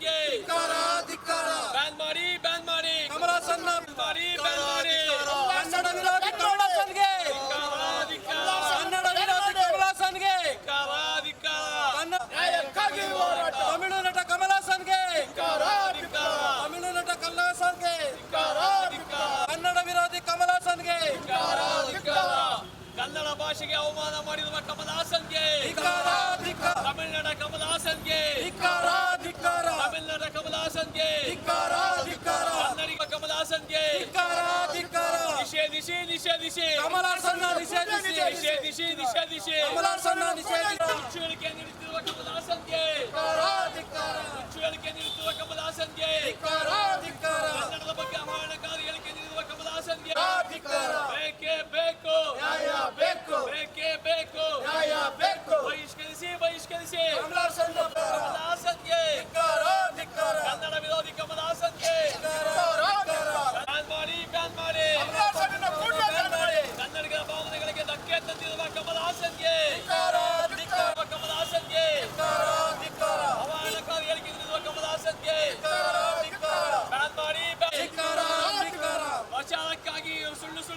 ಧಿಕ್ಕಾರ ಧಿಕ್ಕಾರ. ಬ್ಯಾನ್ ಮಾಡಿ ಬ್ಯಾನ್ ಮಾಡಿ. ಕಮಲಾಸನ್ನ ಮಾಡಿ ಬ್ಯಾನ್ ಮಾಡಿ. ಕನ್ನಡ ವಿರೋಧಿ ಕಮಲಾಸನ್ಗೆ ಕನ್ನಡ ವಿರೋಧಿ ಕಮಲಾಸನ್ಗೆ ಧಿಕ್ಕಾರ, ಧಿಕ್ಕಾರ. ಕನ್ನಡ ನ್ಯಾಯಕ್ಕಾಗಿ ಹೋರಾಟ. ತಮಿಳು ನಟ ಕಮಲಾಸನ್ಗೆ ಧಿಕ್ಕಾರ, ಧಿಕ್ಕಾರ, ತಮಿಳು ನಟ ಕಮಲಾಸನ್ಗೆ ಧಿಕ್ಕಾರ, ಧಿಕ್ಕಾರ, ಕನ್ನಡ ವಿರೋಧಿ ಕಮಲಾಸನ್ಗೆ ಧಿಕ್ಕಾರ. ಕನ್ನಡ ಭಾಷೆಗೆ ಅವಮಾನ ಮಾಡಿರುವ ಕಮಲ್ ಹಾಸನ್ಗೆ దిశ దిశ కమలాసన్న దిశ దిశ దిశ దిశ దిశ కమలాసన్న దిశ దిశ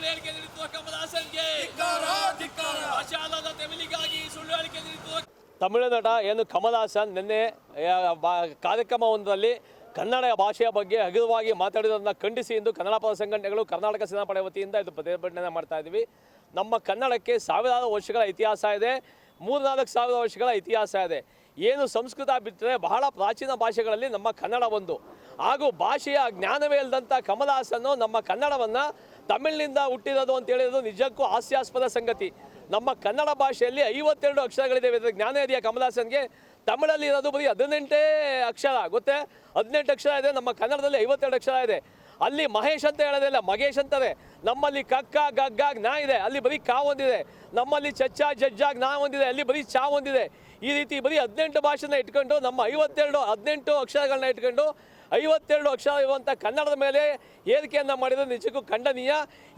ಸುಳ್ಳು ಹೇಳಿಕೆ ತೆಮಿಲಿಗಾಗಿ ಹೇಳಿಕೆ ತಮಿಳು ನಟ ಏನು ಕಮಲ್ ಹಾಸನ್ ನಿನ್ನೆ ಕಾರ್ಯಕ್ರಮವೊಂದರಲ್ಲಿ ಕನ್ನಡ ಭಾಷೆಯ ಬಗ್ಗೆ ಹಗುರವಾಗಿ ಮಾತಾಡಿರೋದನ್ನ ಖಂಡಿಸಿ ಎಂದು ಕನ್ನಡ ಪರ ಸಂಘಟನೆಗಳು ಕರ್ನಾಟಕ ಸೇನಾಪಡೆ ವತಿಯಿಂದ ಇದು ಪ್ರತಿಭಟನೆ ಮಾಡ್ತಾ ಇದ್ದೀವಿ. ನಮ್ಮ ಕನ್ನಡಕ್ಕೆ ಸಾವಿರಾರು ವರ್ಷಗಳ ಇತಿಹಾಸ ಇದೆ. ಮೂರ್ನಾಲ್ಕು ಸಾವಿರ ವರ್ಷಗಳ ಇತಿಹಾಸ ಇದೆ. ಏನು ಸಂಸ್ಕೃತ ಬಿಟ್ಟರೆ ಬಹಳ ಪ್ರಾಚೀನ ಭಾಷೆಗಳಲ್ಲಿ ನಮ್ಮ ಕನ್ನಡ ಒಂದು. ಹಾಗೂ ಭಾಷೆಯ ಜ್ಞಾನವೇ ಇಲ್ಲದಂಥ ಕಮಲಹಾಸನ್ನು ನಮ್ಮ ಕನ್ನಡವನ್ನು ತಮಿಳಿನಿಂದ ಹುಟ್ಟಿರೋದು ಅಂತ ಹೇಳಿರೋದು ನಿಜಕ್ಕೂ ಹಾಸ್ಯಾಸ್ಪದ ಸಂಗತಿ. ನಮ್ಮ ಕನ್ನಡ ಭಾಷೆಯಲ್ಲಿ ಐವತ್ತೆರಡು ಅಕ್ಷರಗಳಿದ್ದಾವೆ ಇದರ ಜ್ಞಾನ ಇದೆಯಾ ಕಮಲಹಾಸನ್ಗೆ ತಮಿಳಲ್ಲಿ ಇರೋದು ಬರೀ ಹದಿನೆಂಟೇ ಅಕ್ಷರ, ಗೊತ್ತೇ? ಹದಿನೆಂಟು ಅಕ್ಷರ ಇದೆ, ನಮ್ಮ ಕನ್ನಡದಲ್ಲಿ ಐವತ್ತೆರಡು ಅಕ್ಷರ ಇದೆ. ಅಲ್ಲಿ ಮಹೇಶ್ ಅಂತ ಹೇಳೋದಿಲ್ಲ ಮಗೇಶ್ ಅಂತಾರೆ. ನಮ್ಮಲ್ಲಿ ಕಕ್ಕ, ಗಗ್ಗ ಜ್ಞಾ ಇದೆ, ಅಲ್ಲಿ ಬರೀ ಕಾ ಒಂದಿದೆ. ನಮ್ಮಲ್ಲಿ ಚಚ್ಚ, ಜಜ್ಜ ನಾ ಒಂದಿದೆ, ಅಲ್ಲಿ ಬರೀ ಚಾ ಒಂದಿದೆ. ಈ ರೀತಿ ಬರೀ ಹದಿನೆಂಟು ಭಾಷೆನ ಇಟ್ಕೊಂಡು ನಮ್ಮ ಐವತ್ತೆರಡು ಹದಿನೆಂಟು ಅಕ್ಷರಗಳನ್ನ ಇಟ್ಕೊಂಡು ಐವತ್ತೆರಡು ಅಕ್ಷರ ಇರುವಂಥ ಕನ್ನಡದ ಮೇಲೆ ಏರಿಕೆಯನ್ನು ಮಾಡಿದ್ರೆ ನಿಜಕ್ಕೂ ಖಂಡನೀಯ.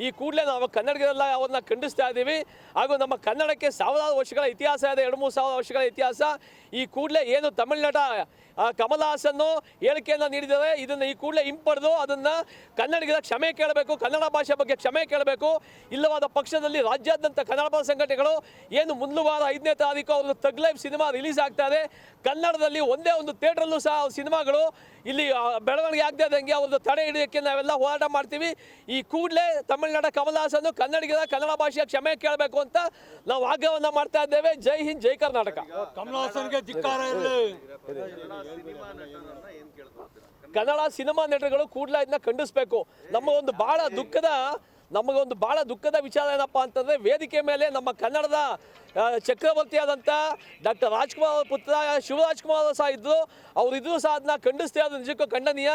ಈ ಕೂಡಲೇ ನಾವು ಕನ್ನಡಿಗರೆಲ್ಲ ಅವ್ರನ್ನ ಖಂಡಿಸ್ತಾ ಇದ್ದೀವಿ. ಹಾಗೂ ನಮ್ಮ ಕನ್ನಡಕ್ಕೆ ಸಾವಿರಾರು ವರ್ಷಗಳ ಇತಿಹಾಸ ಇದೆ, ಎರಡು ಮೂರು ಸಾವಿರ ವರ್ಷಗಳ ಇತಿಹಾಸ. ಈ ಕೂಡಲೇ ಏನು ತಮಿಳುನಾಟ ಕಮಲ ಹಾಸನ್ನು ಹೇಳಿಕೆಯನ್ನು ನೀಡಿದರೆ ಇದನ್ನು ಈ ಕೂಡಲೇ ಹಿಂಪಡೆದು ಅದನ್ನು ಕನ್ನಡಿಗರ ಕ್ಷಮೆ ಕೇಳಬೇಕು, ಕನ್ನಡ ಭಾಷೆ ಬಗ್ಗೆ ಕ್ಷಮೆ ಕೇಳಬೇಕು. ಇಲ್ಲವಾದ ಪಕ್ಷದಲ್ಲಿ ರಾಜ್ಯಾದ್ಯಂತ ಕನ್ನಡ ಪರ ಸಂಘಟನೆಗಳು ಏನು ಮುಂದಿನ ವಾರ ಐದನೇ ತಾರೀಕು ಅವರು ತಗ್ ಲೈಫ್ ಸಿನಿಮಾ ರಿಲೀಸ್ ಆಗ್ತಾ ಇದೆ. ಕನ್ನಡದಲ್ಲಿ ಒಂದೇ ಒಂದು ಥಿಯೇಟ್ರಲ್ಲೂ ಸಹ ಸಿನಿಮಾಗಳು ಇಲ್ಲಿ ಬೆಳವಣಿಗೆ ಆಗದೆ ಇದ್ದಂಗೆ ಅವ್ರದ್ದು ತಡೆ ಹಿಡಿಯೋಕ್ಕೆ ನಾವೆಲ್ಲ ಹೋರಾಟ ಮಾಡ್ತೀವಿ. ಈ ಕೂಡಲೇ ತಮಿಳ್ನಾಡ ಕಮಲ್ ಹಾಸನ್ನು ಕನ್ನಡಿಗರ ಕನ್ನಡ ಭಾಷೆಯ ಕ್ಷಮೆ ಕೇಳಬೇಕು ಅಂತ ನಾವು ಆಗ್ರಹವನ್ನು ಮಾಡ್ತಾ ಇದ್ದೇವೆ. ಜೈ ಹಿಂದ್ ಜೈ ಕರ್ನಾಟಕ. ಕನ್ನಡ ಸಿನಿಮಾ ನಟರುಗಳು ಕೂಡಲೇ ಇದನ್ನ ನಮ್ಮ ಒಂದು ಬಹಳ ದುಃಖದ ನಮಗೊಂದು ಬಹಳ ದುಃಖದ ವಿಚಾರ ಏನಪ್ಪ ಅಂತಂದರೆ ವೇದಿಕೆ ಮೇಲೆ ನಮ್ಮ ಕನ್ನಡದ ಚಕ್ರವರ್ತಿಯಾದಂಥ ಡಾಕ್ಟರ್ ರಾಜ್ಕುಮಾರ್ ಅವ್ರ ಪುತ್ರ ಶಿವರಾಜ್ಕುಮಾರ್ ಸಹ ಇದ್ದರು ಅವ್ರು ಇದ್ರೂ ಸಹ ಅದನ್ನ ಖಂಡಿಸ್ತಾ ಅದು ನಿಜಕ್ಕೂ ಖಂಡನೀಯ.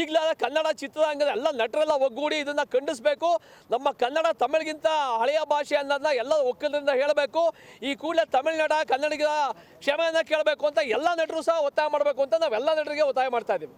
ಈಗಲಾದ ಕನ್ನಡ ಚಿತ್ರರಂಗದ ಎಲ್ಲ ನಟರೆಲ್ಲ ಒಗ್ಗೂಡಿ ಇದನ್ನು ಖಂಡಿಸಬೇಕು. ನಮ್ಮ ಕನ್ನಡ ತಮಿಳಿಗಿಂತ ಹಳೆಯ ಭಾಷೆ ಅನ್ನೋದನ್ನ ಎಲ್ಲ ಒಕ್ಕಲಿಂದ ಹೇಳಬೇಕು. ಈ ಕೂಡಲೇ ತಮಿಳುನಾಡ ಕನ್ನಡಿಗರ ಕ್ಷಮೆಯನ್ನು ಕೇಳಬೇಕು ಅಂತ ಎಲ್ಲ ನಟರು ಸಹ ಒತ್ತಾಯ ಮಾಡಬೇಕು ಅಂತ ನಾವೆಲ್ಲ ನಟರಿಗೆ ಒತ್ತಾಯ ಮಾಡ್ತಾ ಇದ್ದೀವಿ.